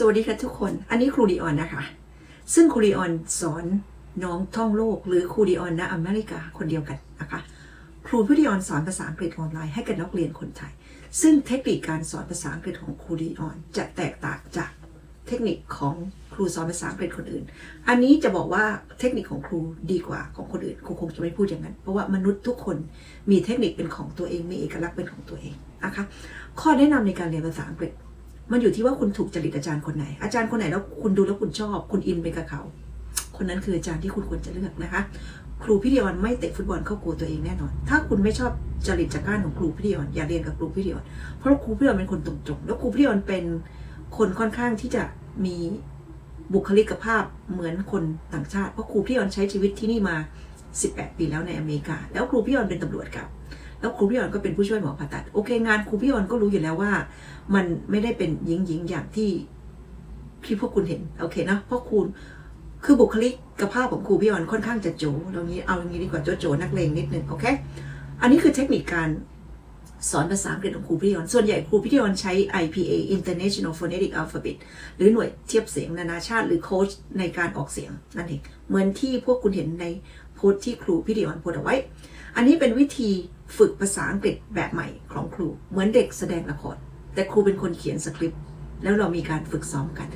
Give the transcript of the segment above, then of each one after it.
สวัสดีค่ะทุกคน อันนี้ครูดีออนนะคะ ซึ่งครูดีออนสอนน้องท่องโลก หรือครูดีออนณอเมริกาคนเดียวกันนะคะ ครูผู้ดีออนสอนภาษาอังกฤษออนไลน์ให้กับนักเรียนคนไทย ซึ่งเทคนิคการสอนภาษาอังกฤษของครูดีออนจะแตกต่างจากเทคนิคของครูสอนภาษาอังกฤษคนอื่น อันนี้จะบอกว่าเทคนิคของครูดีกว่าของคนอื่น ครูคงจะไม่พูดอย่างนั้น เพราะว่ามนุษย์ทุกคนมีเทคนิคเป็นของตัวเอง มีเอกลักษณ์เป็นของตัวเองนะคะ ข้อแนะนำในการเรียนภาษาอังกฤษ มันอยู่ที่ว่าคุณถูกจริตอาจารย์คนไหน อาจารย์คนไหนแล้วคุณดูแล้วคุณชอบ คุณอินไปกับเขา คนนั้นคืออาจารย์ที่คุณควรจะเลือกนะคะ ครูพิธีออนไม่เตะฟุตบอลเข้าโกตัวเองแน่นอน ถ้าคุณไม่ชอบจริตจักร้านของครูพิธีออนอย่าเรียนกับครูพิธีออนเพราะครูพิธีออนเป็นคนตรงๆแล้วครูพิธีออนเป็นคนค่อนข้างที่จะมีบุคลิกภาพเหมือนคนต่างชาติ เพราะครูพิธีออนใช้ชีวิตที่นี่มา 18 ปีแล้วในอเมริกา แล้วครูพิธีออนเป็นตำรวจเก่า แล้วครูพี่ออนก็เป็นผู้ช่วยหมอผ่าตัด โอเค งานครูพี่ออนก็รู้อยู่แล้วว่า มันไม่ได้เป็นหญิงหญิงอย่างที่ที่พวกคุณเห็น โอเคนะเพราะคุณคือบุคลิกภาพของครูพี่ออนค่อนข้างจะโจเรางี้เอาอย่างนี้ดีกว่าโจโจนักเลงนิดนึงโอเค อันนี้คือเทคนิคการสอนภาษาอังกฤษของครูพี่ออนส่วนใหญ่ครูพี่ออนใช้ IPA International Phonetic Alphabet หรือหน่วยเทียบเสียงนานาชาติหรือโค้ชในการออกเสียงนั่นเอง เหมือนที่พวกคุณเห็นในโพสต์ที่ครูพี่ออนโพสเอาไว้ อันนี้เป็นวิธี ฝึกภาษาอังกฤษแบบใหม่ของครู เหมือนเด็กแสดงละคร แต่ครูเป็นคนเขียนสคริปต์แล้วเรามีการฝึกซ้อมกัน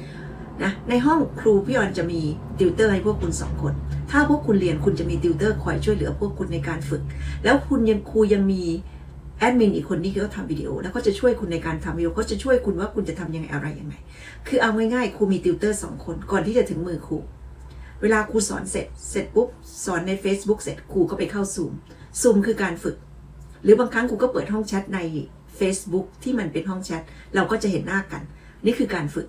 นะในห้องครูพี่ออนจะมีติวเตอร์ให้พวกคุณสองคน ถ้าพวกคุณเรียนคุณจะมีติวเตอร์คอยช่วยเหลือพวกคุณในการฝึก แล้วคุณยังครูยังมีแอดมินอีกคนที่เขาทำวิดีโอ แล้วก็จะช่วยคุณในการทำวิดีโอเขาจะช่วยคุณว่าคุณจะทำยังไงอะไรยังไง คือเอาง่ายๆครูมีติวเตอร์สองคนก่อนที่จะถึงมือครู เวลาครูสอนเสร็จ เสร็จปุ๊บสอนใน Facebook เสร็จครูก็ไปเข้าซูมซูมคือการฝึก หรือบางครั้งครูก็เปิดห้องแชทใน Facebook ที่มันเป็นห้องแชทเราก็จะเห็นหน้ากัน นี่คือการฝึก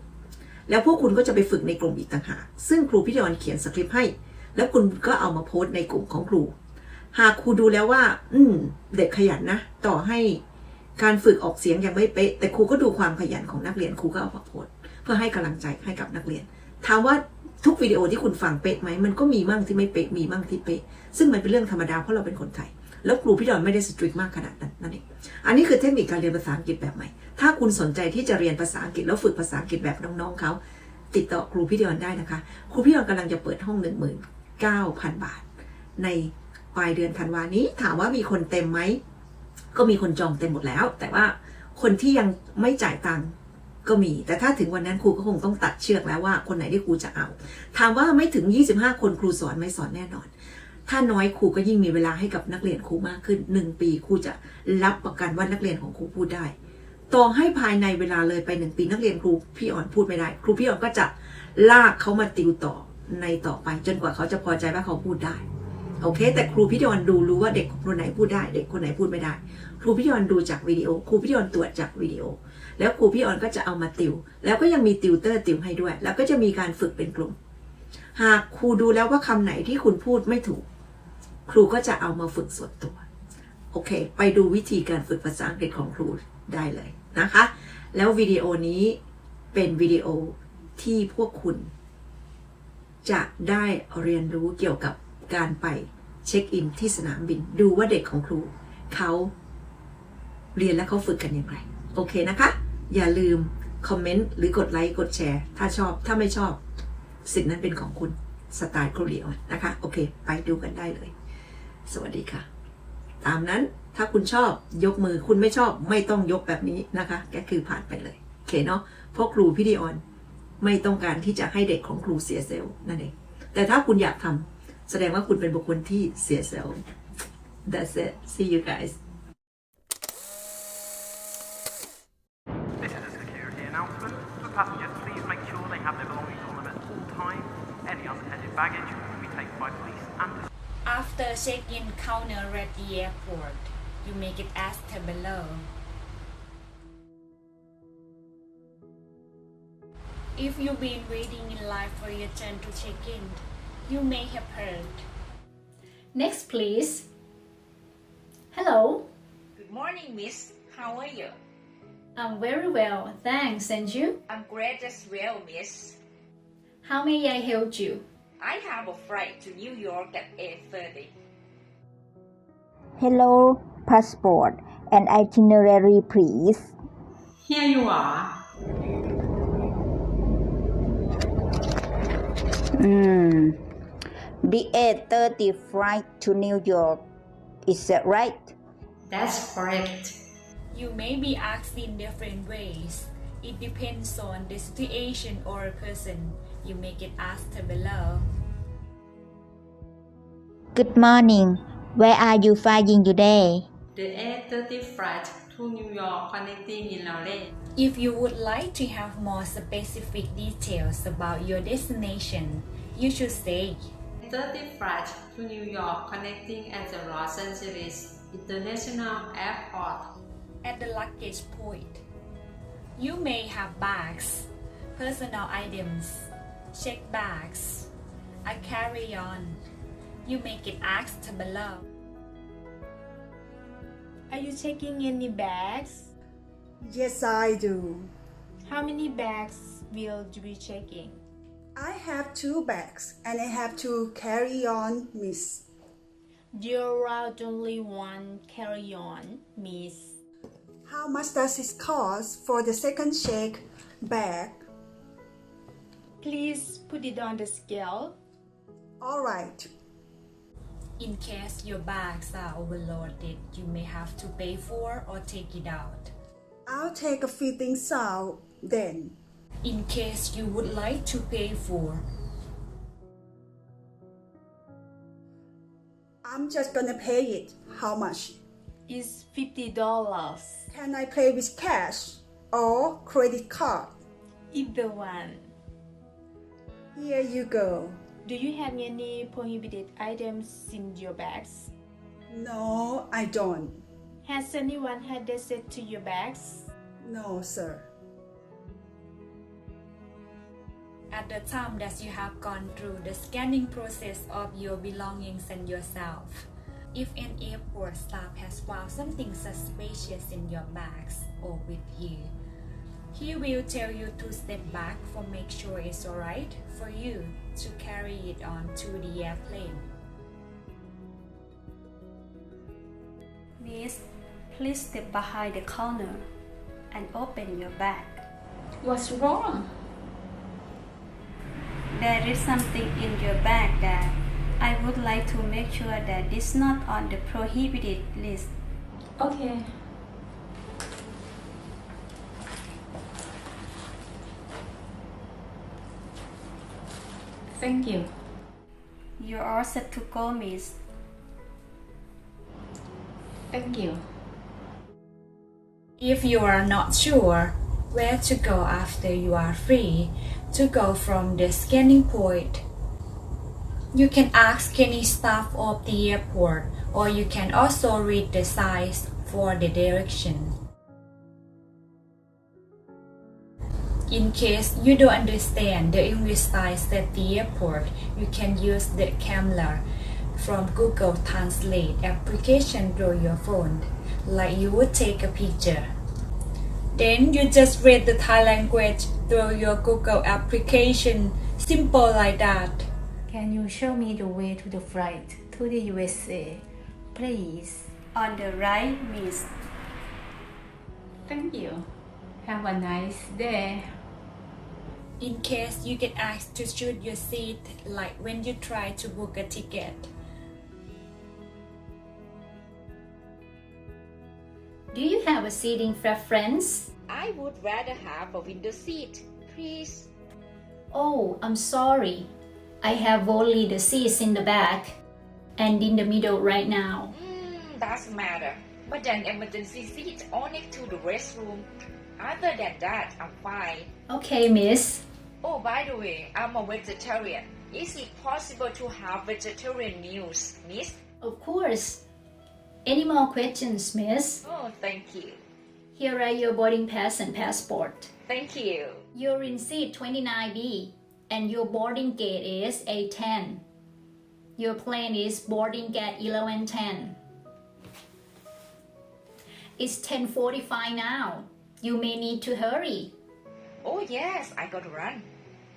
แล้วพวกคุณก็จะไปฝึกในกลุ่มอีกต่างหากซึ่งครูพิธีกรเขียนสคริปต์ให้ แล้วคุณก็เอามาโพสต์ในกลุ่มของครู หากครูดูแล้วว่า อืม เด็กขยันนะ ต่อให้การฝึกออกเสียงยังไม่เป๊ะ แต่ครูก็ดูความขยันของนักเรียนครูก็เอามาโพสต์เพื่อให้กำลังใจให้กับนักเรียนถามว่าทุกวิดีโอที่คุณฟังเป๊ะไหมมันก็มีมั่งที่ไม่เป๊ะมีมั่งที่เป๊ะซึ่งมันเป็นเรื่องธรรมดาเพราะเราเป็นคนไทย แล้วครูพี่ดอนไม่ได้สตริกมากขนาดนั้นนั่นเองอันนี้คือเทคนิคการเรียนภาษาอังกฤษแบบใหม่ ถ้าคุณสนใจที่จะเรียนภาษาอังกฤษแล้วฝึกภาษาอังกฤษแบบน้องๆเขาติดต่อครูพี่ดอนได้นะคะ ครูพี่ดอนกำลังจะเปิดห้อง19,000บาท ในปลายเดือนธันวานี้ ถามว่ามีคนเต็มไหมก็มีคนจองเต็มหมดแล้ว แต่ว่าคนที่ยังไม่จ่ายตังค์ก็มี แต่ถ้าถึงวันนั้นครูก็คงต้องตัดเชือกแล้วว่าคนไหนที่ครูจะเอา ถามว่าไม่ถึง 25 คนครูสอนไม่สอนแน่นอน ถ้าน้อยครูก็ยิ่งมีเวลาให้กับนักเรียนครูมากขึ้น1ปีครูจะรับประกันว่านักเรียนของครูพูดได้ต่อให้ภายในเวลาเลยไปหนึ่งปีนักเรียนครูพี่อ่อนพูดไม่ได้ ครูพี่อ่อนก็จะลากเขามาติวต่อในต่อไป จนกว่าเขาจะพอใจว่าเขาพูดได้โอเค แต่ครูพี่ดอนดูรู้ว่าเด็กคนไหนพูดได้ เด็กคนไหนพูดไม่ได้ ครูพี่ดอนดูจากวิดีโอ ครูพี่ดอนตรวจจากวิดีโอ แล้วครูพี่ออนก็จะเอามาติว แล้วก็ยังมีติวเตอร์ติวให้ด้วย แล้วก็จะมีการฝึกเป็นกลุ่ม หากครูดูแล้วว่าคำไหนที่คุณพูดไม่ถูก ครูก็จะเอามาฝึกส่วนตัว โอเค ไปดูวิธีการฝึกภาษาอังกฤษของครูได้เลยนะคะ แล้ววิดีโอนี้เป็นวิดีโอที่พวกคุณ จะได้เรียนรู้เกี่ยวกับการไปเช็คอินที่สนามบิน ดูว่าเด็กของครูเขาเรียนและเขาฝึกกันอย่างไร โอเคนะคะ อย่าลืมคอมเมนต์หรือกดไลค์กดแชร์ ถ้าชอบถ้าไม่ชอบ สิ่งนั้นเป็นของคุณสไตล์ครูเลียวนะคะ โอเค ไปดูกันได้เลย สวัสดีค่ะ ตามนั้นถ้าคุณชอบยกมือคุณไม่ชอบไม่ต้องยกแบบนี้นะคะ ก็คือผ่านไปเลยโอเคเนาะเพราะครูพิธีออนไม่ต้องการที่จะให้เด็กของครูเสียเซลล์นั่นเองแต่ถ้าคุณอยากทำแสดงว่าคุณเป็นบุคคลที่เสียเซลล์ that's it see you guys baggage will be taken by police. And After check-in counter at the airport, you make it as below. If you've been waiting in line for your turn to check in, you may have heard. Next, please. Hello, Good morning, Miss. How are you? I'm very well, thanks. And you? I'm great as well, Miss. How may I help you? I have a flight to New York at 8.30. Hello, passport and itinerary, please. Here you are. Mm. The 8:30 flight to New York. Is that right? That's correct. You may be asked in different ways. It depends on the situation or person. You may get asked below. Good morning. Where are you flying today? The 8:30 flight to New York connecting in LA. If you would like to have more specific details about your destination, you should say 30 flight to New York connecting at the Los Angeles International Airport. at the luggage point. You may have bags, personal items, check bags, a carry-on. You may get asked below. Are you taking any bags? Yes, I do. How many bags will you be checking? I have two bags and I have to carry on, miss. You're allowed only one carry-on, miss. How much does it cost for the second check bag? Please put it on the scale. All right. In case your bags are overloaded, you may have to pay for or take it out. I'll take a few things out then. In case you would like to pay for, I'm just gonna pay it. How much? It's fifty dollars. Can I pay with cash or credit card? Either one. Here you go. Do you have any prohibited items in your bags? No, I don't. Has anyone had this access to your bags? No, sir. at the time that you have gone through the scanning process of your belongings and yourself. If an airport staff has found something suspicious in your bags or with you, he will tell you to step back for make sure it's alright for you to carry it on to the airplane. Miss, please step behind the corner and open your bag. What's wrong? There is something in your bag that I would like to make sure that it's not on the prohibited list. Okay. Thank you. You're set to go, Miss. Thank you. If you are not sure where to go after you are free to go from the scanning point, you can ask any staff of the airport or you can also read the signs for the direction. In case you don't understand the English signs at the airport, you can use the camera from Google Translate application through your phone, like you would take a picture. Then you just read the Thai language through your Google application, simple like that. Can you show me the way to the flight to the USA, please? On the right, Miss. Thank you. Have a nice day. In case you get asked to choose your seat, like when you try to book a ticket. Do you have a seating preference? I would rather have a window seat, please. Oh, I'm sorry. I have only the seats in the back and in the middle right now. Hmm, doesn't matter. But an emergency seat all next to the restroom. Other than that, I'm fine. Okay, miss. Oh, by the way, I'm a vegetarian. Is it possible to have vegetarian meals, miss? Of course. Any more questions, miss? Oh, thank you. Here are your boarding pass and passport. Thank you. You're in seat 29B and your boarding gate is A10. Your plane is boarding gate 1110. It's 10:45 now. You may need to hurry. Oh, yes, I gotta run.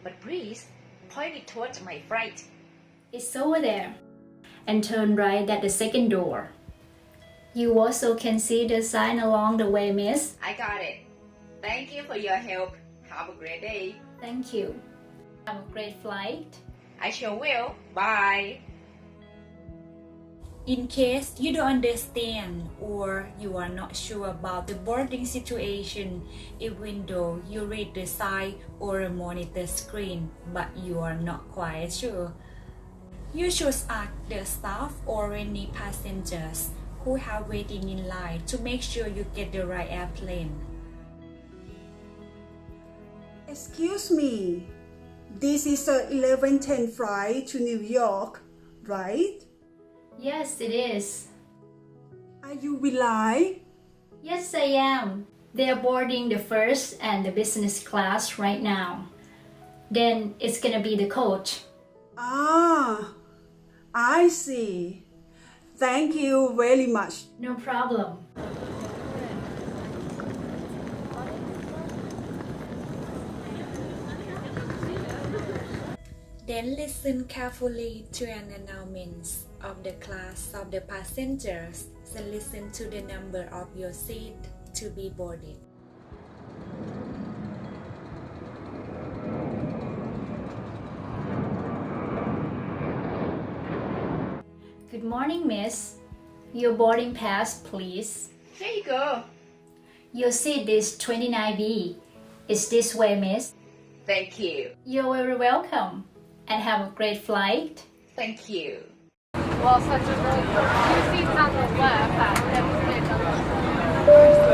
But please, point it towards my flight. It's over there. And turn right at the second door. You also can see the sign along the way, miss. I got it. Thank you for your help. Have a great day. Thank you. Have a great flight. I sure will. Bye. In case you don't understand or you are not sure about the boarding situation, even though you read the sign or a monitor screen, but you are not quite sure, you should ask the staff or any passengers who have waiting in line to make sure you get the right airplane. Excuse me. This is a 11:10 flight to New York, right? Yes, it is. Are you rely? Yes, I am. They are boarding the first and the business class right now. Then it's gonna be the coach. Ah, I see. Thank you very much. No problem. Then listen carefully to an announcement of the class of the passengers and listen to the number of your seat to be boarded. Good morning, miss. Your boarding pass, please. Here you go. Your seat is 29B. It's this way, miss. Thank you. You're very welcome. And have a great flight. Thank you. Well, such a really good. Two seats on the left, that demonstrates on the